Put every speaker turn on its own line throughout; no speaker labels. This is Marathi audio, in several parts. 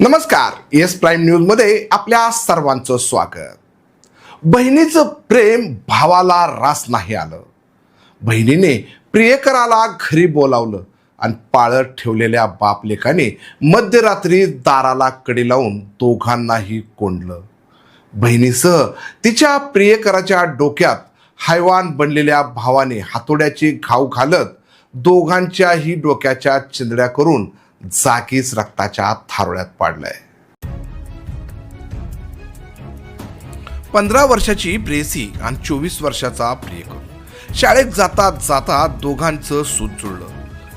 नमस्कार येस प्राईम न्यूजमध्ये आपल्या सर्वांचं स्वागत. बहिणीचं प्रेम भावाला रास नाही आलं. बहिणीने प्रियकराला घरी बोलावलं आणि पाळत ठेवलेल्या बापलेकाने मध्यरात्री दाराला कडी लावून दोघांनाही कोंडलं. बहिणीसह तिच्या प्रियकराच्या डोक्यात हैवान बनलेल्या भावाने हातोड्याचे घाव घालत दोघांच्याही डोक्याच्या चिंदड्या करून जागीच रक्ताच्या थारोळ्यात पाडलाय. पंधरा वर्षाची प्रेयसी आणि चोवीस वर्षाचा प्रियकर. शाळेत जाता जाता दोघांचं सूत जुळलं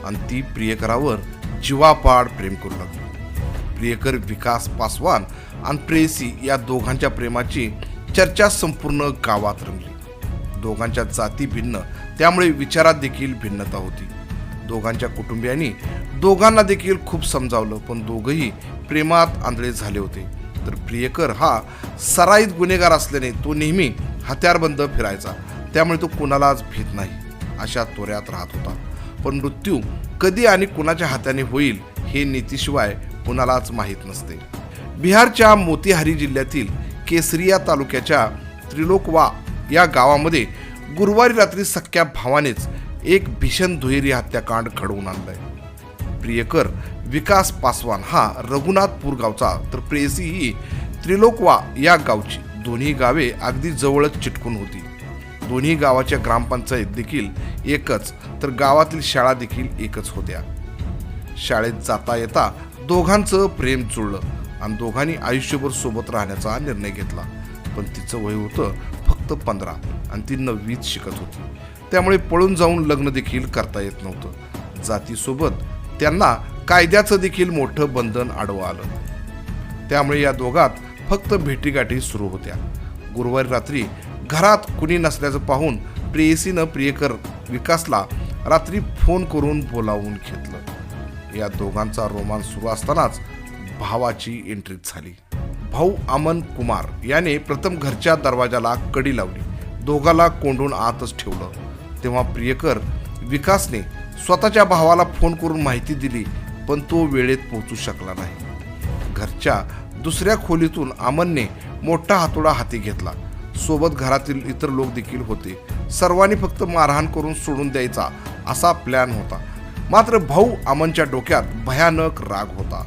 आणि ती प्रियकरावर जीवापाड प्रेम करू लागली. प्रियकर विकास पासवान आणि प्रेयसी या दोघांच्या प्रेमाची चर्चा संपूर्ण गावात रंगली. दोघांच्या जाती भिन्न त्यामुळे विचारात देखील भिन्नता होती. दोघांच्या कुटुंबियांनी दोघांना देखील खूप समजावलं पण दोघंही प्रेमात आंधळे झाले होते. तर प्रियकर हा सराईत गुन्हेगार असल्याने तो नेहमी हत्यारबंद फिरायचा. त्यामुळे तो कुणालाच भीत नाही अशा तोऱ्यात राहत होता. पण मृत्यू कधी आणि कुणाच्या हाताने होईल हे नीतीशिवाय कुणालाच माहीत नसते. बिहारच्या मोतीहारी जिल्ह्यातील केसरिया तालुक्याच्या त्रिलोकवा या गावामध्ये गुरुवारी रात्री सख्या भावानेच एक भीषण दुहेरी हत्याकांड घडवून आणलंय. प्रियकर विकास पासवान हा रघुनाथपूर गावचा तर प्रेयसी ही त्रिलोकवा या गावची. दोन्ही गावे अगदी जवळच चिटकून होती. दोन्ही गावाच्या ग्रामपंचायत देखील एकच तर गावातील शाळा देखील एकच होत्या. शाळेत जाता येता दोघांचं प्रेम जुळलं आणि दोघांनी आयुष्यभर सोबत राहण्याचा निर्णय घेतला. पण तिचं वय होतं फक्त पंधरा आणि ती नववीत शिकत होती. त्यामुळे पळून जाऊन लग्न देखील करता येत नव्हतं. जातीसोबत त्यांना कायद्याचं देखील मोठं बंधन आडवं आलं. त्यामुळे या दोघात फक्त भेटीगाठी सुरू होत्या. गुरुवारी रात्री घरात कुणी नसल्याचं पाहून प्रेयसीनं प्रियकर विकासला रात्री फोन करून बोलावून घेतलं. या दोघांचा रोमांस सुरू असतानाच भावाची एंट्री झाली. भाऊ अमन कुमार याने प्रथम घरच्या दरवाजाला कडी लावली. दोघाला कोंडून आतच ठेवलं. तेव्हा प्रियकर विकासने स्वतःच्या भावाला फोन करून माहिती दिली पण तो वेळेत पोहोचू शकला नाही. घरच्या दुसऱ्या खोलीतून अमनने मोठा हातोडा हाती घेतला. सोबत घरातील इतर लोक देखील होते. सर्वांनी फक्त मारहाण करून सोडून द्यायचा असा प्लॅन होता. मात्र भाऊ अमनच्या डोक्यात भयानक राग होता.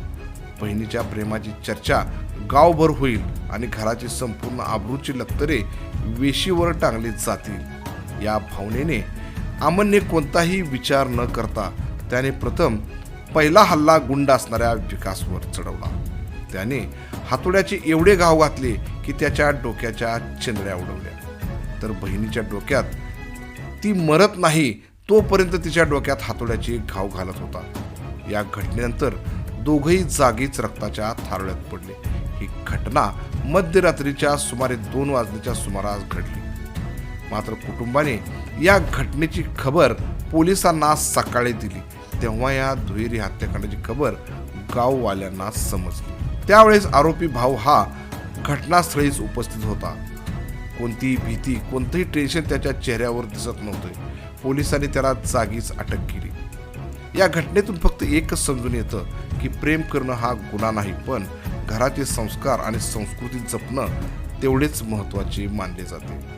बहिणीच्या प्रेमाची चर्चा गावभर होईल आणि घराची संपूर्ण आबरूची लक्तरे वेशीवर टांगली जातील. या भावनेने अमनने कोणताही विचार न करता त्याने प्रथम पहिला हल्ला गुंड असणाऱ्या विकासवर चढवला. त्याने हातोड्याचे एवढे घाव घातले की त्याच्या डोक्याच्या चिंदड्या उडवल्या. तर बहिणीच्या डोक्यात ती मरत नाही तोपर्यंत तिच्या डोक्यात हातोड्याचे घाव घालत होता. या घटनेनंतर दोघही जागीच रक्ताच्या थारोळ्यात पडले. ही घटना मध्यरात्रीच्या सुमारे दोन वाजण्याच्या सुमारास घडली. मात्र कुटुंबाने या घटनेची खबर पोलिसांना सकाळी दिली. तेव्हा या दुहेरी हत्याकांडाची खबर गाववाल्यांना समजली. त्यावेळेस आरोपी भाऊ हा घटनास्थळीच उपस्थित होता. कोणतीही भीती कोणतंही टेन्शन त्याच्या चेहऱ्यावर दिसत नव्हते. पोलिसांनी त्याला जागीच अटक केली. या घटनेतून फक्त एकच समजून येतं की प्रेम करणं हा गुन्हा नाही पण घराचे संस्कार आणि संस्कृती जपणं तेवढेच महत्त्वाचे मानले जाते.